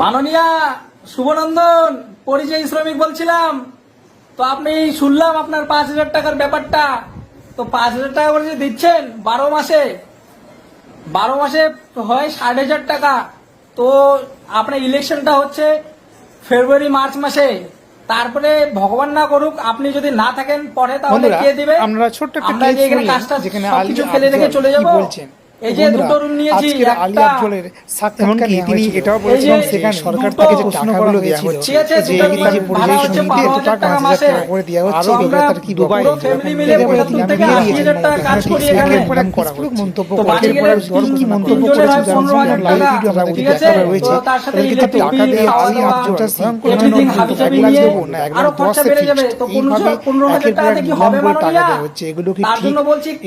মাননীয়া শুভনন্দন পরিযায়ী শ্রমিক বলছিলাম। তো আপনি শুনলাম আপনার পাঁচ হাজার টাকার ব্যাপারটা। তো পাঁচ হাজার টাকা করে যে দিচ্ছেন বারো মাসে বারো মাসে হয় ষাট হাজার টাকা। তো আপনার ইলেকশনটা হচ্ছে ফেব্রুয়ারি মার্চ মাসে। তারপরে ভগবান না করুক আপনি যদি না থাকেন পরে তাহলে কে দিবে? আমরা ছোট্ট একটা কাজটা যেখানে ফেলে রেখে চলে যাব। বলছেন? এই যে দুটো রুম নিয়েছি আজকের আলী একটা সাক্ষাৎকার তিনি এটাও বলেছিলেন সেখানে সরকার দুটো থেকে যে টাকাগুলো দেওয়া হচ্ছে যে এই যে পরিযায়ী শ্রমিকদের এত টাকা পাঁচ হাজার টাকা টাকা করে দেওয়া হচ্ছে এগুলো তার কি দুবাই পুরো family মিলে পঁচাত্তর থেকে আশি হাজার টাকা কাজ করি এখানে। মন্তব্য তিন- কি করেছেন লাইভ ভিডিও রয়েছে। তো টাকা দিয়ে আলী স্বয়ং করে এক লাখ দেবো না, দশে এইভাবে একের পর এক নিয়ম করে টাকা দেওয়া হচ্ছে এগুলো কি ঠিক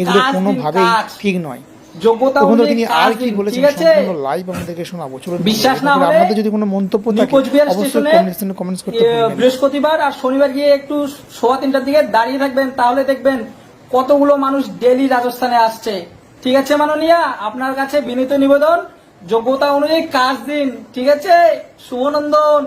এগুলো কোনোভাবেই ঠিক নয় যোগ্যতা অনুযায়ী তিনি আর কি বলেছেন? সম্পূর্ণ লাইভ আমাদেরকে শোনাবো। চলুন বিশ্বাস না হলে আপনাদের যদি কোনো মন্তব্য থাকে অবশ্যই কমেন্ট কমেন্টস করতে এ, ভুলবেন না। বৃহস্পতিবার আর শনিবার গিয়ে একটু সোয়া তিনটার দিকে দাঁড়িয়ে থাকবেন তাহলে দেখবেন কতগুলো মানুষ ডেলি রাজস্থানে আসছে। ঠিক আছে মাননীয়া? আপনার কাছে বিনীত নিবেদন যোগ্যতা অনুযায়ী কাজ দিন ঠিক আছে? শুভনন্দন।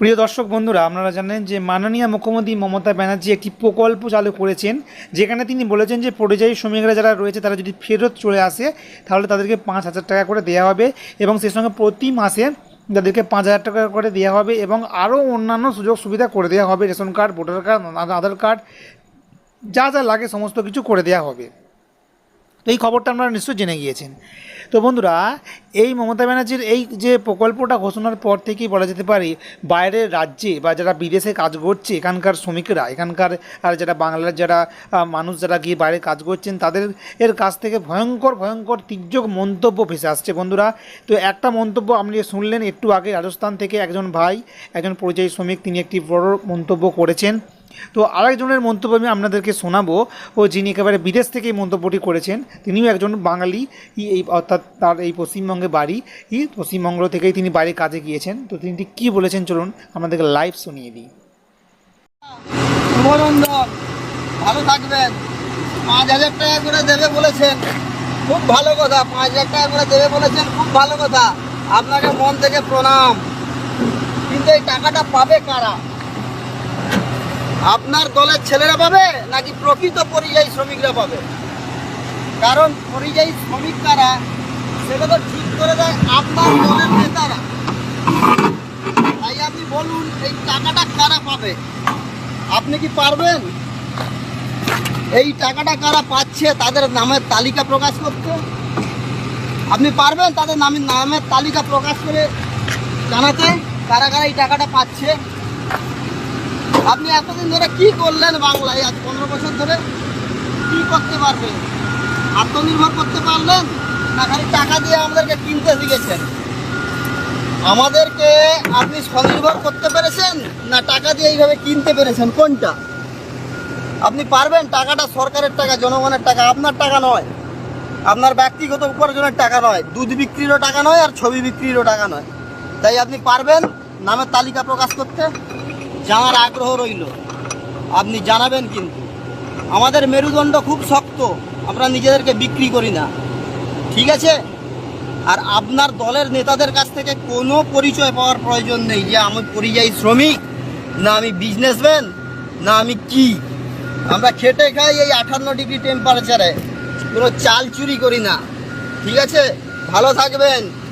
প্রিয় দর্শক বন্ধুরা, আপনারা জানেন যে মাননীয় মুখ্যমন্ত্রী মমতা ব্যানার্জি একটি প্রকল্প চালু করেছেন, যেখানে তিনি বলেছেন যে পরিযায়ী শ্রমিকরা যারা রয়েছে তারা যদি ফেরত চলে আসে, তাহলে তাদেরকে পাঁচ হাজার টাকা করে দেওয়া হবে এবং সেই সঙ্গে প্রতি মাসে তাদেরকে পাঁচ হাজার টাকা করে দেওয়া হবে এবং আরও অন্যান্য সুযোগ সুবিধা করে দেওয়া হবে, ration card, voter card, Aadhaar card, যা যা লাগে সমস্ত কিছু করে দেওয়া হবে। এই খবরটা আপনারা নিশ্চয়ই জেনে গিয়েছেন। তো বন্ধুরা, এই মমতা ব্যানার্জির এই যে প্রকল্পটা ঘোষণার পর থেকেই বলা যেতে পারে, বাইরের রাজ্যে বা যারা বিদেশে কাজ করছে, এখানকার শ্রমিকরা, এখানকার আর যারা বাংলার যারা মানুষ যারা গিয়ে বাইরে কাজ করছেন, তাদের এর কাছ থেকে ভয়ঙ্কর ভয়ঙ্কর তির্যক মন্তব্য ভেসে আসছে বন্ধুরা। তো একটা মন্তব্য আপনি শুনলেন একটু আগে, রাজস্থান থেকে একজন ভাই, একজন পরিযায়ী শ্রমিক, তিনি একটি বড় মন্তব্য করেছেন। তো আরেকজনের মন্তব্য আমি আপনাদেরকে শোনাবো। ও যিনি একেবারে বিদেশ থেকে এই মন্তব্যটি করেছেন, তিনিও একজন বাঙালি। এই অর্থাৎ তার এই পশ্চিমবঙ্গে বাড়ি। পশ্চিমবঙ্গ থেকেই তিনি বাইরে কাজে গিয়েছেন। তো তিনি ঠিক কী বলেছেন চলুন আমাদেরকে লাইভ শুনিয়ে দিই। ভালো থাকবেন। পাঁচ হাজার টাকা করে দেবে বলেছেন। খুব ভালো কথা, পাঁচ হাজার টাকা করে দেবে বলেছেন, খুব ভালো কথা। আপনাকে মন থেকে প্রণাম। কিন্তু এই টাকাটা পাবে কারা? আপনার দলের ছেলেরা পাবে নাকি প্রকৃত পরিযায়ী শ্রমিকরা পাবে? কারণ পরিযায়ী শ্রমিক কারা? সেটা তো ঠিক করে দেয় আপনার দলের নেতারা। তাই আপনি বলুন, এই টাকাটা কারা পাবে? আপনি কি পারবেন? এই টাকাটা কারা পাচ্ছে, তাদের নামের তালিকা প্রকাশ করতে? আপনি পারবেন তাদের নামের নামের তালিকা প্রকাশ করে জানাতে কারা কারা এই টাকাটা পাচ্ছে? আপনি এতদিন ধরে কি করলেন বাংলায়? আজ পনেরো বছর ধরে কি করতে পারবেন আত্মনির্ভর করতে পারলেন? না খালি টাকা দিয়ে আমাদেরকে কিনতে শিখেছেন? আমাদেরকে আপনি স্বনির্ভর করতে পেরেছেন? না টাকা দিয়ে এইভাবে কিনতে পেরেছেন? কোনটা? আপনি পারবেন? টাকাটা সরকারের টাকা, জনগণের টাকা, আপনার টাকা নয়। আপনার ব্যক্তিগত উপার্জনের টাকা নয়। দুধ বিক্রিরও টাকা নয় আর ছবি বিক্রিরও টাকা নয়। তাই আপনি পারবেন? নামের তালিকা প্রকাশ করতে। জানার আগ্রহ রইল। আপনি জানাবেন কিন্তু। আমাদের মেরুদণ্ড খুব শক্ত, আমরা নিজেদেরকে বিক্রি করি না। ঠিক আছে? আর আপনার দলের নেতাদের কাছ থেকে কোনো পরিচয় পাওয়ার প্রয়োজন নেই যে আমি পরিযায়ী শ্রমিক, না আমি বিজনেসম্যান না আমি কি। আমরা খেটে খাই এই আঠান্ন ডিগ্রি টেম্পারেচারে কোনো চাল চুরি করি না। ঠিক আছে? ভালো থাকবেন।